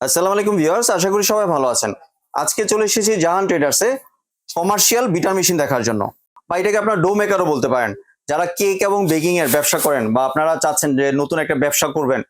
আসসালামু আলাইকুম ভিউয়ার্স আশা করি সবাই ভালো আছেন। আজকে চলে এসেছি জাহান ট্রেডার্সে কমার্শিয়াল বিটার মেশিন দেখার জন্য। বা এটাকে আপনার ডো মেকারও বলতে পারেন। যারা কেক এবং বেকিং এর ব্যবসা করেন বা আপনারা চাচ্ছেন যে নতুন একটা ব্যবসা করবেন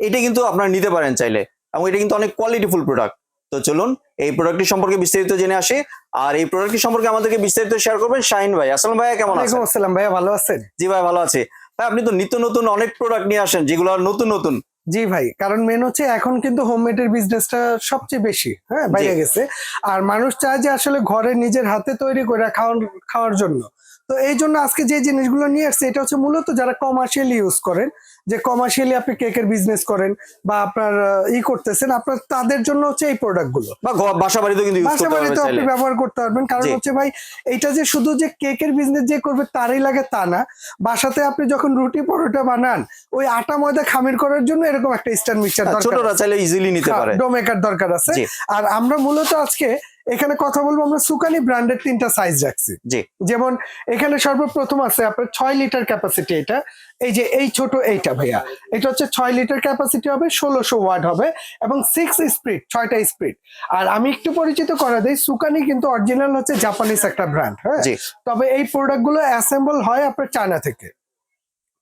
এটা কিন্তু আপনারা নিতে পারেন চাইলে। এবং এটা কিন্তু অনেক কোয়ালিটিফুল প্রোডাক্ট তো চলুন এই প্রোডাক্টটি সম্পর্কে বিস্তারিত জেনে আসি। আর এই প্রোডাক্টটি সম্পর্কে আমাদেরকে বিস্তারিত শেয়ার করবেন শাহিন ভাই। আসসালাম ভাইয়া কেমন আছেন? আসসালাম ভাইয়া ভালো আছেন? জি ভাই ভালো আছি। ভাই আপনি তো নিত্য নতুন অনেক প্রোডাক্ট নিয়ে আসেন যেগুলো নতুন নতুন। জি ভাই কারণ মেন হচ্ছে এখন কিন্তু হোমমেড এর বিজনেসটা সবচেয়ে বেশি হ্যাঁ বাইরে গেছে। আর মানুষ চায় যে আসলে ঘরে নিজের হাতে তৈরি করে খাওয়ার খাওয়ার জন্য। তো এই জন্য আজকে যে জিনিসগুলো নিয়ে আসছে এটা হচ্ছে মূলত যারা কমার্শিয়ালি ইউজ করেন যে কমার্শিয়ালি আপনি কেকের বিজনেস করেন বা আপনার ই করতেছেন আপনার তাদের জন্য হচ্ছে এই প্রোডাক্টগুলো বা বাসা বাড়িতেও কিন্তু বাসা বাড়িতে আপনি ব্যবহার করতে পারবেন। কারণ হচ্ছে ভাই এটা যে শুধু যে কেকের বিজনেস যে করবে তারই লাগে তা না। বাসাতে আপনি যখন রুটি পরোটা বানান ওই আটা ময়দা খামির করার জন্য এরকম একটা স্ট্যান্ড মিক্সচার হ্যাঁ, দরকার ছোটরা চাইলে ইজিলি নিতে পারে। ডোমেকার দরকার আছে। আর আমরা মূলত আজকে এখানে কথা বলব আমরা সুকানি ব্র্যান্ডের তিনটা সাইজ রাখছি। জি। যেমন এখানে সর্বপ্রথম আছে আপনার ছয় লিটার ক্যাপাসিটি এটা। এই যে এই ছোট এইটা ভাইয়া এটা হচ্ছে ছয় লিটার ক্যাপাসিটি হবে ষোলোশো ওয়াট হবে এবং সিক্স স্পিড ছয়টা স্পিড আর আমি একটু পরিচিত করা দিই সুকানি কিন্তু অরিজিনাল হচ্ছে জাপানিজ একটা ব্র্যান্ড হ্যাঁ? তবে এই প্রোডাক্টগুলো অ্যাসেম্বল হয় আপনার চায়না থেকে।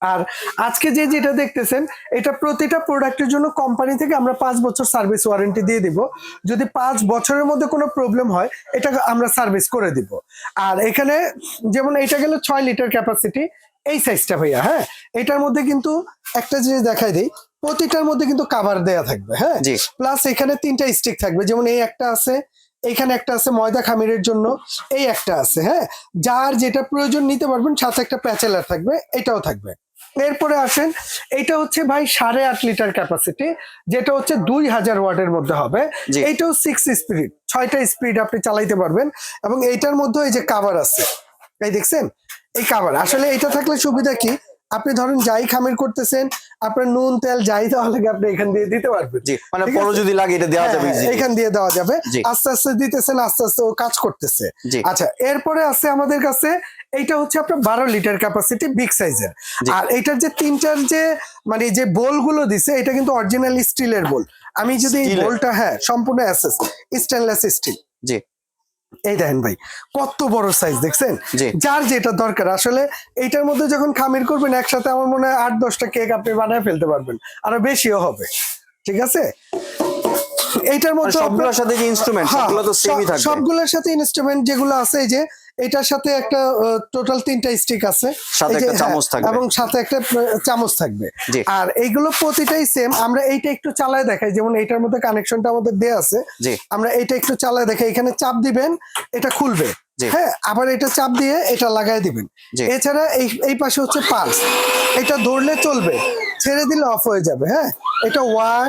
আর আজকে যে যেটা দেখতেছেন এটা প্রতিটা প্রোডাক্টের জন্য কোম্পানি থেকে আমরা পাঁচ বছর সার্ভিস ওয়ারেন্টি দিয়ে দিব। যদি পাঁচ বছরের মধ্যে কোনো প্রবলেম হয় এটা আমরা সার্ভিস করে দিব। আর এখানে যেমন এটা গেল ছয় লিটার ক্যাপাসিটি এই সাইজটা ভাইয়া হ্যাঁ? এটার মধ্যে কিন্তু একটা জিনিস দেখাই দিই প্রতিটার মধ্যে কিন্তু কাভার দেয়া থাকবে হ্যাঁ? জি। প্লাস এখানে তিনটা স্টিক থাকবে যেমন এই একটা আছে এখানে একটা আছে ময়দা খামিরের জন্য এই একটা আছে হ্যাঁ? যার যেটা প্রয়োজন নিতে পারবেন সাথে একটা প্যাচেলার থাকবে এটাও থাকবে। এরপরে আসেন এটা হচ্ছে ভাই সাড়ে আট লিটার ক্যাপাসিটি যেটা হচ্ছে দুই হাজার ওয়ার্ডের মধ্যে হবে। এইটাও সিক্স স্পিড ছয়টা স্পিড আপনি চালাইতে পারবেন এবং এইটার মধ্যে এই যে কাভার আছে এই দেখছেন? এই কাভার আসলে এটা থাকলে সুবিধা কি? আপনি ধরেন যাই খামির করতেছেন আপনার নুন তেল যাই দেওয়া লাগে আপনি এখান দিয়ে দিতে পারবেন। জি মানে যদি লাগে এটা দেওয়া যাবে হ্যাঁ, এখান দিয়ে দেওয়া যাবে। আস্তে আস্তে দিতেছেন আস্তে আস্তে ও কাজ করতেছে। আচ্ছা এরপরে আছে আমাদের কাছে এইটা হচ্ছে আপনার বারো লিটার ক্যাপাসিটি বিগ সাইজের আর এটার যে তিনটার যে মানে যে বোলগুলো দিছে এটা কিন্তু অরিজিনাল স্টিলের বোল। আমি যদি এই বোলটা হ্যাঁ সম্পূর্ণ অ্যাসেস স্টেনলেস স্টিল জি। এই দেখেন ভাই কত বড় সাইজ দেখছেন? যার যেটা দরকার আসলে এটার মধ্যে যখন খামির করবেন একসাথে আমার মনে হয় আট দশটা কেক আপনি বানায় ফেলতে পারবেন। আরও বেশিও হবে ঠিক আছে? এইটার মানে মধ্যে আপনার- সবগুলোর সাথে যে ইনস্ট্রুমেন্ট হ্যাঁ, সবগুলো তো সেমই থাকবে। সবগুলোর সাথে ইনস্ট্রুমেন্ট যেগুলো আছে এই যে এটার সাথে একটা টোটাল তিনটা স্টিক আছে। সাথে একটা হ্যাঁ, চামচ থাকবে। এবং সাথে একটা চামচ থাকবে। আর এইগুলো প্রতিটাই সেম আমরা এইটা একটু চালায় দেখাই। যেমন এইটার মধ্যে কানেকশনটা আমাদের দেয়া আছে। আমরা এটা একটু চালায় দেখাই। এখানে চাপ দিবেন এটা খুলবে। হ্যাঁ আবার এটা চাপ দিয়ে এটা লাগাই দিবেন। এছাড়া এই এই পাশে হচ্ছে পালস এটা ধরলে চলবে। ছেড়ে দিলে অফ হয়ে যাবে হ্যাঁ? এটা one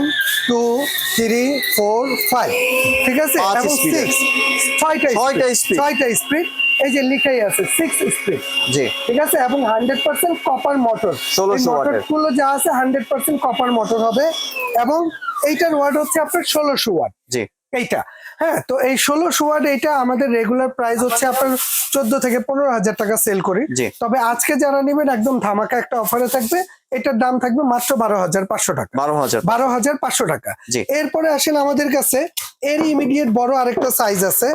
two three four five ঠিক আছে? এবং সিক্স ছয়টা স্পিড এই যে লিখাই আছে সিক্স স্পিড জি। ঠিক আছে? এবং হান্ড্রেড পার্সেন্ট কপার মোটর 1600 মোটরগুলো যা আছে হান্ড্রেড পার্সেন্ট কপার মোটর হবে। এবং এইটার ওয়াট হচ্ছে আপনার ষোলোশো ওয়াট জি। এইটা হ্যাঁ? তো এই ষোলোশো ওয়াট এইটা আমাদের রেগুলার প্রাইস হচ্ছে আপনার চোদ্দ থেকে পনেরো হাজার টাকা সেল করি। তবে আজকে যারা নেবেন একদম ধামাকা একটা অফারে থাকবে। এটার দাম থাকবে মাত্র বারো হাজার পাঁচশো টাকা। বারো হাজার বারো হাজার পাঁচশো টাকা। এরপরে আসেন আমাদের কাছে এর ইমিডিয়েট বড় আরেকটা সাইজ আছে।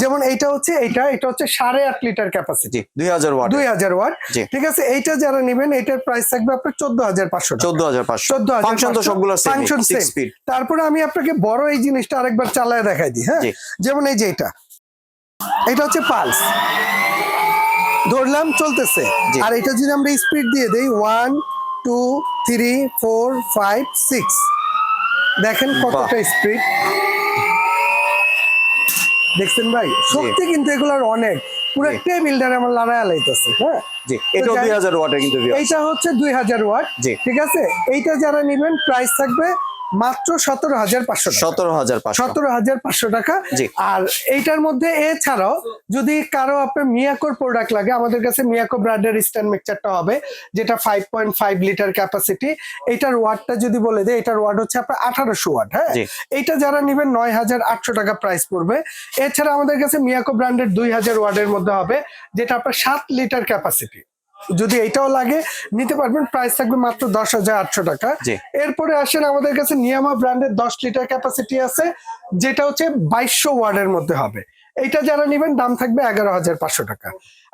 যেমন এইটা হচ্ছে এইটা এটা হচ্ছে সাড়ে আট লিটার ক্যাপাসিটি দুই হাজার ওয়াট। দুই হাজার ওয়াট। ঠিক আছে এইটা যারা নেবেন এটার প্রাইস থাকবে আপনার চোদ্দ হাজার পাঁচশো চোদ্দ হাজার পাঁচশো। চোদ্দ হাজার ফাংশন তো সবগুলো ফাংশন স্পিড তারপরে আমি আপনাকে বড় এই জিনিসটা আরেকবার চালায় দেখাই দিই হ্যাঁ? যেমন এই যে এটা এটা হচ্ছে পালস ধরলাম চলতেছে। আর এটা যদি আমরা স্পিড দিয়ে দেই one two three four five six দেখেন কতটা স্পিড দেখছেন ভাই? শক্তি কিন্তু এগুলোর অনেক। পুরো। টেবিলটার আমার লড়াই লাইতেছে হ্যাঁ? জি এটা যাই- দুই হাজার ওয়াটের কিন্তু। এইটা হচ্ছে দুই হাজার ওয়াট জি। ঠিক আছে? এইটা যারা নেবেন প্রাইস থাকবে মাত্র সতেরো হাজার পাঁচশো সতেরো হাজার সতেরো হাজার পাঁচশো টাকা। আর এইটার মধ্যে এছাড়াও যদি কারও আপনার মিয়াকোর প্রোডাক্ট লাগে আমাদের কাছে মিয়াকো ব্র্যান্ডের স্ট্যান্ড মিক্সচারটা হবে যেটা five point five litre capacity এটার ওয়াটটা যদি বলে দেয় এটার ওয়াট হচ্ছে আপনার আঠারোশো ওয়াট হ্যাঁ? এইটা যারা নেবেন নয় হাজার আটশো টাকা প্রাইস পড়বে। এছাড়া আমাদের কাছে মিয়াকো ব্র্যান্ডের দুই হাজার ওয়ার্ডের মধ্যে হবে যেটা আপনার সাত লিটার ক্যাপাসিটি যদি এটাও লাগে নিতে পারবেন। প্রাইস থাকবে মাত্র দশ হাজার আটশো টাকা। এরপরে আসেন আমাদের কাছে নিয়ামা ব্র্যান্ডের দশ লিটার ক্যাপাসিটি আছে যেটা হচ্ছে বাইশশো ওয়ার্ডের মধ্যে হবে। এইটা যারা নেবেন দাম থাকবে এগারো হাজার পাঁচশো টাকা।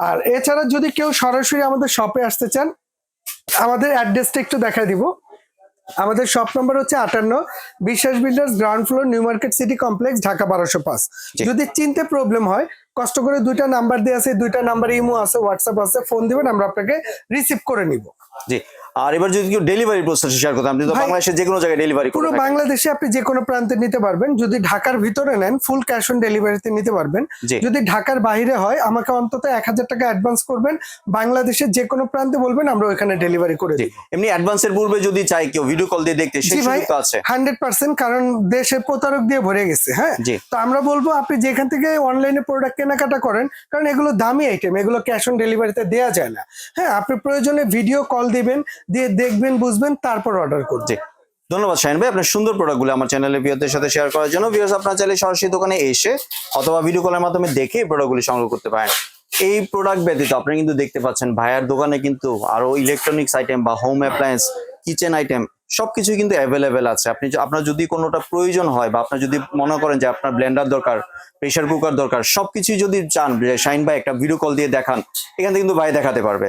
আর এছাড়া যদি কেউ সরাসরি আমাদের শপে আসতে চান আমাদের অ্যাড্রেসটা একটু দেখা দিব। আমাদের শপ নম্বর হচ্ছে আটান্ন Biswas builders ground floor new market city complex Dhaka বারোশো পাঁচ। যদি চিনতে প্রবলেম হয় কষ্ট করে দুইটা নাম্বার দিয়ে আছে, দুইটা নাম্বার ইমো আছে হোয়াটসঅ্যাপ আছে ফোন দিবেন, আমরা আপনাকে রিসিভ করে নিব। জি। আর এবার যদি কেউ ডেলিভারি প্রসেস শেয়ার করতে আপনি তো বাংলাদেশের যে কোনো জায়গায় ডেলিভারি পুরো বাংলাদেশে আপনি যে কোনো প্রান্তে নিতে পারবেন। যদি ঢাকার ভিতরে নেন ফুল ক্যাশ অন ডেলিভারিতে নিতে পারবেন। যদি ঢাকার বাইরে হয় আমাকে অন্তত এক হাজার টাকা অ্যাডভান্স করবেন। বাংলাদেশের যে কোনো প্রান্তে বলবেন আমরা ওইখানে ডেলিভারি করে দিই এমনি অ্যাডভান্সের পূর্বে যদি চাই কেউ ভিডিও কল দিয়ে দেখতে সেই ভাই সুযোগ আছে। হান্ড্রেড পার্সেন্ট কারণ দেশে প্রতারক দিয়ে ভরে গেছে হ্যাঁ? তো আমরা বলব আপনি যেখান থেকে অনলাইনে প্রোডাক্ট কেনাকাটা করেন কারণ এগুলো দামি আইটেম এগুলো ক্যাশ অন ডেলিভারিতে দেওয়া যায় না। হ্যাঁ আপনি প্রয়োজনে ভিডিও কল দিবেন দিয়ে দেখবেন, বুঝবেন, তারপর অর্ডার জি ধন্যবাদ শাহিন ভাই, আপনার সুন্দর প্রোডাক্টগুলো আমার চ্যানেলে ভিউয়ারদের সাথে শেয়ার করার জন্য। ভিউয়ার্স আপনার চাইলে সরাসরি দোকানে এসে অথবা ভিডিও কলের মাধ্যমে দেখে এই প্রোডাক্টগুলি সংগ্রহ করতে পারেন। এই প্রোডাক্ট ব্যতীত আপনি কিন্তু দেখতে পাচ্ছেন, ভাইয়ার দোকানে কিন্তু আরও ইলেকট্রনিক্স আইটেম বা হোম অ্যাপ্লায়েন্স কিচেন আইটেম সবকিছুই কিন্তু অ্যাভেলেবেল আছে। আপনি আপনার যদি কোনোটা প্রয়োজন হয় বা আপনার যদি মনে করেন যে আপনার ব্লেন্ডার দরকার প্রেশার কুকার দরকার, সবকিছুই যদি চান শাইন ভাই একটা ভিডিও কল দিয়ে দেখান, এখান থেকে কিন্তু ভাই দেখাতে পারবে।